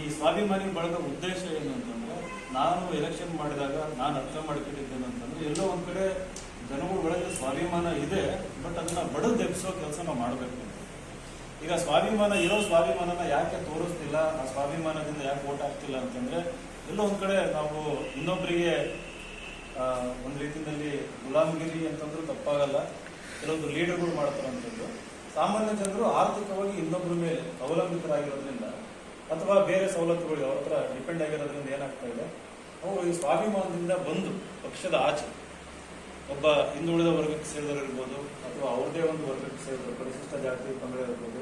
ಈ ಸ್ವಾಭಿಮಾನಿ ಬಳಗ ಉದ್ದೇಶ ಏನು ಅಂತಂದ್ರೆ, ನಾನು ಎಲೆಕ್ಷನ್ ಮಾಡಿದಾಗ ನಾನು ಅರ್ಥ ಮಾಡ್ಕೊಂಡಿದ್ದೇನೆ ಅಂತಂದ್ರೆ, ಎಲ್ಲೋ ಒಂದ್ ಕಡೆ ಜನಗಳ ಒಳಗೆ ಸ್ವಾಭಿಮಾನ ಇದೆ ಬಟ್ ಅದನ್ನ ಬಡದು ಎಬ್ಸೋ ಕೆಲಸ ನಾವು ಮಾಡಬೇಕು. ಈಗ ಸ್ವಾಭಿಮಾನ ಇರೋ ಸ್ವಾಭಿಮಾನನ ಯಾಕೆ ತೋರಿಸ್ತಿಲ್ಲ, ಆ ಸ್ವಾಭಿಮಾನದಿಂದ ಯಾಕೆ ಓಟ್ ಆಗ್ತಿಲ್ಲ ಅಂತಂದ್ರೆ, ಎಲ್ಲೋ ಒಂದ್ ಕಡೆ ನಾವು ಇನ್ನೊಬ್ಬರಿಗೆ ಒಂದು ರೀತಿಯಲ್ಲಿ ಗುಲಾಮಗಿರಿ ಅಂತಂದ್ರೂ ತಪ್ಪಾಗಲ್ಲ. ಕೆಲವೊಂದು ಲೀಡರ್ಗಳು ಮಾಡ್ತಾರಂತಂದ್ರು. ಸಾಮಾನ್ಯ ಜನರು ಆರ್ಥಿಕವಾಗಿ ಇನ್ನೊಬ್ಬರ ಮೇಲೆ ಅವಲಂಬಿತರಾಗಿರೋದ್ರಿಂದ ಅಥವಾ ಬೇರೆ ಸವಲತ್ತುಗಳು ಅವ್ರ ಹತ್ರ ಡಿಪೆಂಡ್ ಆಗಿರೋದ್ರಿಂದ ಏನಾಗ್ತಾ ಇದೆ? ಅವರು ಈ ಸ್ವಾಭಿಮಾನದಿಂದ ಬಂದು ಪಕ್ಷದ ಆಚೆ. ಒಬ್ಬ ಹಿಂದುಳಿದ ವರ್ಗಕ್ಕೆ ಸೇರಿದವರು ಇರ್ಬೋದು, ಅಥವಾ ಅವ್ರದೇ ಒಂದು ವರ್ಗಕ್ಕೆ ಸೇರಿದವರು, ಪರಿಶಿಷ್ಟ ಜಾತಿ ತೊಂದರೆ ಇರ್ಬೋದು.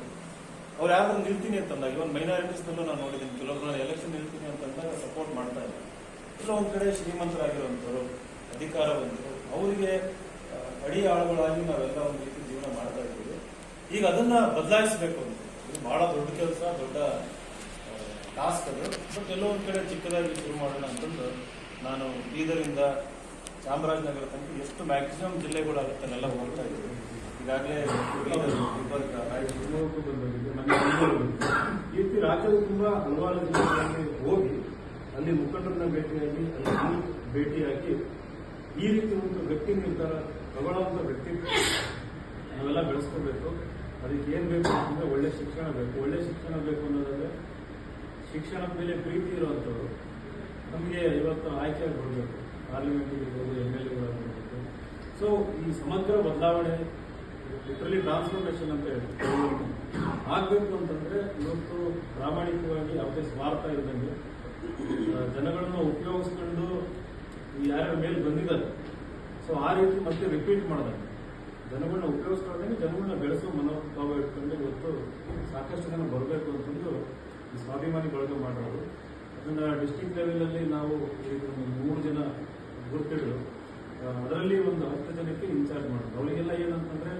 ಅವ್ರು ಯಾರು ನಿಲ್ತೀನಿ ಅಂತಂದಾಗ ಇವನ್ ಮೈನಾರಿಟೀಸ್ನಲ್ಲೂ ನಾನು ನೋಡಿದ್ದೀನಿ ಕೆಲವೊಬ್ಬರು ಎಲೆಕ್ಷನ್ ನಿಲ್ತೀನಿ ಅಂತಂದಾಗ ಸಪೋರ್ಟ್ ಮಾಡ್ತಾ ಇಲ್ಲ ಒಂದ್ ಕಡೆ ಶ್ರೀಮಂತರಾಗಿರುವಂಥವ್ರು ಅಧಿಕಾರವಂತರು ಅವರಿಗೆ ಅಡಿ ಆಳುಗಳಾಗಿ ನಾವೆಲ್ಲ ಒಂದು ರೀತಿ ಜೀವನ ಮಾಡ್ತಾ ಇದ್ದೀವಿ. ಈಗ ಅದನ್ನ ಬದಲಾಯಿಸಬೇಕು ಅಂತ. ಇದು ಬಹಳ ದೊಡ್ಡ ಕೆಲಸ, ದೊಡ್ಡ ಟಾಸ್ಕ್ ಅದು. ಬಟ್ ಎಲ್ಲೋ ಕಡೆ ಚಿಕ್ಕದಾಗಿ ಶುರು ಮಾಡೋಣ ಅಂತಂದು ನಾನು ಬೀದರಿಂದ ಚಾಮರಾಜನಗರ ತನಕ ಎಷ್ಟು ಮ್ಯಾಕ್ಸಿಮಮ್ ಜಿಲ್ಲೆಗಳಾಗುತ್ತೆ ಎಲ್ಲ ಹೋಗ್ತಾ ಇದ್ದೀನಿ. ಈಗಾಗಲೇ ಗುಲ್ಬರ್ಗ. ಈ ರೀತಿ ರಾಜ್ಯದ ತುಂಬಾ ಹಲವಾರು ಜಿಲ್ಲೆಗಳಿಗೆ ಹೋಗಿ ಅಲ್ಲಿ ಮುಖಂಡರನ್ನ ಭೇಟಿಯಾಗಿ, ಅಲ್ಲಿ ಭೇಟಿಯಾಗಿ ಈ ರೀತಿ ಒಂದು ವ್ಯಕ್ತಿ ನಿರ್ಧಾರ ತಗೊಳ್ಳುವಂತ ವ್ಯಕ್ತಿ ನಾವೆಲ್ಲ ಬೆಳೆಸ್ಕೋಬೇಕು. ಅದಕ್ಕೆ ಏನ್ ಬೇಕು ಅಂತಂದ್ರೆ ಒಳ್ಳೆ ಶಿಕ್ಷಣ ಬೇಕು. ಒಳ್ಳೆ ಶಿಕ್ಷಣ ಬೇಕು ಅನ್ನೋದಾದ್ರೆ ಶಿಕ್ಷಣದ ಮೇಲೆ ಪ್ರೀತಿ ಇರುವಂಥವ್ರು ನಮಗೆ ಇವತ್ತು ಆಯ್ಕೆ ಬರಬೇಕು ಪಾರ್ಲಿಮೆಂಟ್ ಇರ್ಬೋದು ಎಂ ಎಲ್ ಎಗಳಾಗಿರ್ಬೋದು ಸೊ ಈ ಸಮಗ್ರ ಬದಲಾವಣೆ ಲಿಟ್ರಲಿ ಟ್ರಾನ್ಸ್ಫಾರ್ಮೇಶನ್ ಅಂತ ಹೇಳಿ. ಆಗಬೇಕು ಅಂತಂದ್ರೆ ಇವತ್ತು ಪ್ರಾಮಾಣಿಕವಾಗಿ ಯಾವುದೇ ಸ್ವಾರ್ಥ ಇದ್ದಂಗೆ ಜನಗಳನ್ನು ಉಪಯೋಗಿಸ್ಕೊಂಡು ಯಾರ್ಯಾರ ಮೇಲೆ ಬಂದಿದ್ದಾರೆ. ಸೊ ಆ ರೀತಿ ಮತ್ತೆ ರಿಪೀಟ್ ಮಾಡಿದಾಗ ಜನಗಳನ್ನ ಉಪಯೋಗಿಸ್ಕೊಂಡಾಗ ಜನಗಳನ್ನ ಬೆಳೆಸೋ ಮನೋಭಾವ ಇಟ್ಕೊಂಡು ಇವತ್ತು ಸಾಕಷ್ಟು ಜನ ಬರಬೇಕು ಅಂತಂದು ಸ್ವಾಭಿಮಾನಿ ಬಳಕೆ ಮಾಡಿರೋದು. ಅದನ್ನ ಡಿಸ್ಟಿಕ್ ಲೆವೆಲಲ್ಲಿ ನಾವು ಮೂರು ಜನ ಗುರುತಿಗಳು ಅದರಲ್ಲಿ ಒಂದು ಹತ್ತು ಜನಕ್ಕೆ ಇನ್ಚಾರ್ಜ್ ಮಾಡೋದು. ಅವರಿಗೆಲ್ಲ ಏನಂತಂದರೆ,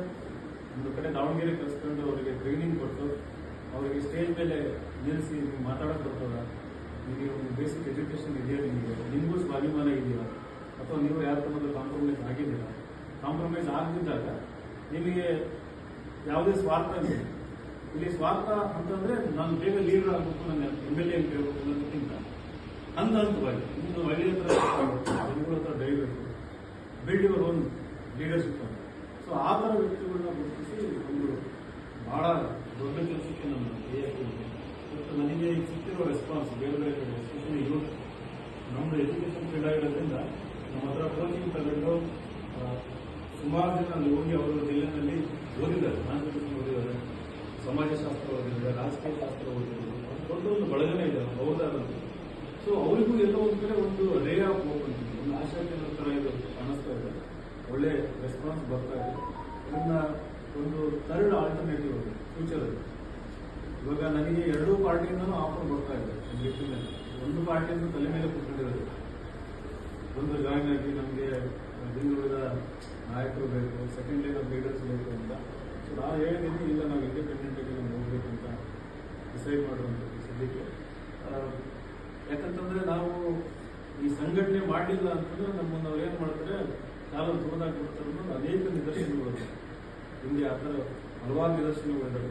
ಒಂದು ಕಡೆ ದಾವಣಗೆರೆ ಕಲಿಸ್ಕೊಂಡು ಅವರಿಗೆ ಟ್ರೈನಿಂಗ್ ಕೊಟ್ಟು, ಅವರಿಗೆ ಸ್ಟೇಜ್ ಮೇಲೆ ನಿಲ್ಲಿಸಿ ನೀವು ಮಾತಾಡೋಕೆ ಬರ್ತದ. ನಿಮಗೆ ಒಂದು ಬೇಸಿಕ್ ಎಜುಕೇಶನ್ ಇದೆಯಾ ನಿಮಗೆ? ನಿಮಗೂ ಸ್ವಾಭಿಮಾನ ಇದೆಯಾ? ಅಥವಾ ನೀವು ಯಾರ ತಮ್ಮದು ಕಾಂಪ್ರಮೈಸ್ ಆಗಿದ್ದೀರಾ? ಕಾಂಪ್ರಮೈಸ್ ಆಗದಿದ್ದಾಗ ನಿಮಗೆ ಯಾವುದೇ ಸ್ವಾರ್ಥ ಇಲ್ಲ. ಇಲ್ಲಿ ಸ್ವಾರ್ಥ ಅಂತಂದ್ರೆ ನಾನು ಬೇಗ ಲೀಡರ್ ಆಗಬೇಕು ನನ್ನ ಎಂ ಎಲ್ ಎ ಬೇಕು ಅನ್ನೋದಕ್ಕಿಂತ ಹಂತ ಹಂತವಾಗಿ ಇನ್ನು ಹಳ್ಳಿ ಹತ್ರ ಜನಗಳ ಹತ್ರ ಬೆಳಿಬೇಕು ಬಿಲ್ಡ್ ಯುವರ್ ಓನ್ ಲೀಡರ್ಶಿಪ್ ಅಂತ ಸೊ ಆ ಥರ ವ್ಯಕ್ತಿಗಳನ್ನ ಗುರುತಿಸಿ ಒಂದು ಬಹಳ ದೊಡ್ಡ ಕೆಲಸಕ್ಕೆ ಹಾಕಿದ್ದೀವಿ ಮತ್ತು ನನಗೆ ಈಗ ಸಿಕ್ಕಿರೋ ರೆಸ್ಪಾನ್ಸ್ ಬೇರೆ ಬೇರೆ ಕಡೆ ಎಸ್ಪೆಷಲಿ ಯೂತ್ ನಮ್ಮದು ಎಜುಕೇಶನ್ ಫೀಲ್ಡ್ ಆಗಿರೋದ್ರಿಂದ ನಮ್ಮ ಹತ್ರ ಕೋಚಿಂಗ್ ತಗೊಂಡು ಸುಮಾರು ಜನ ಹೋಗಿ ಅವರ ಜಿಲ್ಲೆನಲ್ಲಿ ಓದಿದ್ದಾರೆ. ನಾನು ಸಮಾಜಶಾಸ್ತ್ರ ರಾಜಕೀಯ ಶಾಸ್ತ್ರ ದೊಡ್ಡ ಒಂದು ಬಳಗನೆ ಇದೆ ಹೌದಾದಂತ. ಸೊ ಅವರಿಗೂ ಎಲ್ಲ ಒಂದು ಕಡೆ ಒಂದು ರೇ ಆಫ್ ಓಪನ್ ಒಂದು ಆಶಾಕಿರಣ ಥರ ಇದು ಕಾಣಿಸ್ತಾ ಇದೆ. ಒಳ್ಳೆ ರೆಸ್ಪಾನ್ಸ್ ಬರ್ತಾ ಇದೆ. ಇದನ್ನ ಒಂದು ಥರ್ಡ್ ಆಲ್ಟರ್ನೇಟಿವ್ ಫ್ಯೂಚರಲ್ಲಿ ಇವಾಗ ನನಗೆ ಎರಡೂ ಪಾರ್ಟಿಯಿಂದನೂ ಆಫರ್ ಬರ್ತಾ ಇದೆ ಒಂದು ಪಾರ್ಟಿಯಿಂದ ತಲೆ ಮೇಲೆ ಕೂತ್ಕೊಂಡಿರೋದು ಒಂದು ಜಾಯಿನ್ ಆಗಿ ನಮಗೆ ಹಿಂದುಳಿದ ನಾಯಕರು ಬೇಕು ಸೆಕೆಂಡ್ ಲೈನ್ ಲೀಡರ್ಸ್ ಬೇಕು ಅಂತ. ನಾವು ಹೇಳಿದ್ದೀನಿ ಇಲ್ಲ, ನಾವು ಇಂಡಿಪೆಂಡೆಂಟ್ ಆಗಿ ನಾವು ಹೋಗ್ಬೇಕು ಅಂತ ಡಿಸೈಡ್ ಮಾಡುವಂಥದ್ದು ಸದ್ಯಕ್ಕೆ ಯಾಕಂತಂದರೆ ನಾವು ಈ ಸಂಘಟನೆ ಮಾಡಲಿಲ್ಲ ಅಂತಂದ್ರೆ ನಮ್ಮನ್ನು ಅವ್ರು ಏನು ಮಾಡ್ತಾರೆ ಕಾಲ ತುಳಿದಾಕ್ಬಿಡ್ತಾರೆ ಅನ್ನೋದು ಅನೇಕ ನಿದರ್ಶನಗಳು ಹಿಂಗೆ ಆ ಥರ ಹಲವಾರು ನಿದರ್ಶನಗಳಿದ್ದಾವೆ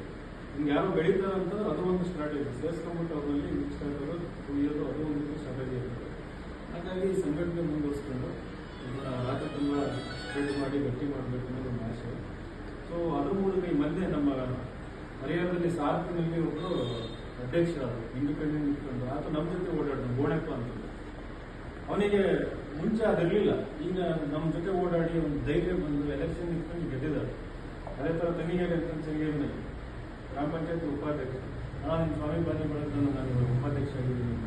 ಹಿಂಗೆ ಯಾರು ಬೆಳೀತಾರೆ ಅಂತಂದ್ರೆ ಅದು ಒಂದು ಸ್ಟ್ರಾಟಜಿ ಸೇರಿಸ್ಕೊಂಬಿಟ್ಟು ಅವರಲ್ಲಿ ಆಗೋದು ಉಳಿಯೋದು ಅದು ಒಂದು ಸ್ಟ್ರಾಟಜಿ ಇರುತ್ತೆ ಹಾಗಾಗಿ ಈ ಸಂಘಟನೆ ಮುಂದುವರಿಸ್ಕೊಂಡು ರಾಜ್ಯ ತುಂಬ ಸ್ಪ್ರೆಡ್ ಮಾಡಿ ಗಟ್ಟಿ ಮಾಡಬೇಕು ಅನ್ನೋದು ಒಂದು ಆಶೆ ಸೊ ಅದ್ರ ಮೂಲಕ ಈ ಮಧ್ಯೆ ನಮ್ಮ ಹರಿಹರದಲ್ಲಿ ಸಾರ್ಕಿನಲ್ಲಿ ಒಬ್ಬರು ಅಧ್ಯಕ್ಷ ಇಂಡಿಪೆಂಡೆಂಟ್ ಇಟ್ಕೊಂಡು. ಆತ ನಮ್ಮ ಜೊತೆ ಓಡಾಡಿದ್ರು, ಗೋಣಪ್ಪ ಅಂತ ಅವನಿಗೆ ಮುಂಚೆ ಅದಿರಲಿಲ್ಲ. ಈಗ ನಮ್ಮ ಜೊತೆ ಓಡಾಡಿ ಒಂದು ಧೈರ್ಯ ಬಂದು ಎಲೆಕ್ಷನ್ ಇಟ್ಕೊಂಡು ಗೆದ್ದಿದ್ದಾರೆ. ಅದೇ ಥರ ಅಂತ ಚಂಗೇರಿನಲ್ಲಿ ಗ್ರಾಮ ಪಂಚಾಯತ್ ಉಪಾಧ್ಯಕ್ಷ. ನಾನು ಸ್ವಾಮಿ ಬಾಜಿ ಬಳಗ ನಾನು ಉಪಾಧ್ಯಕ್ಷ ಆಗಿದ್ದೀನಿ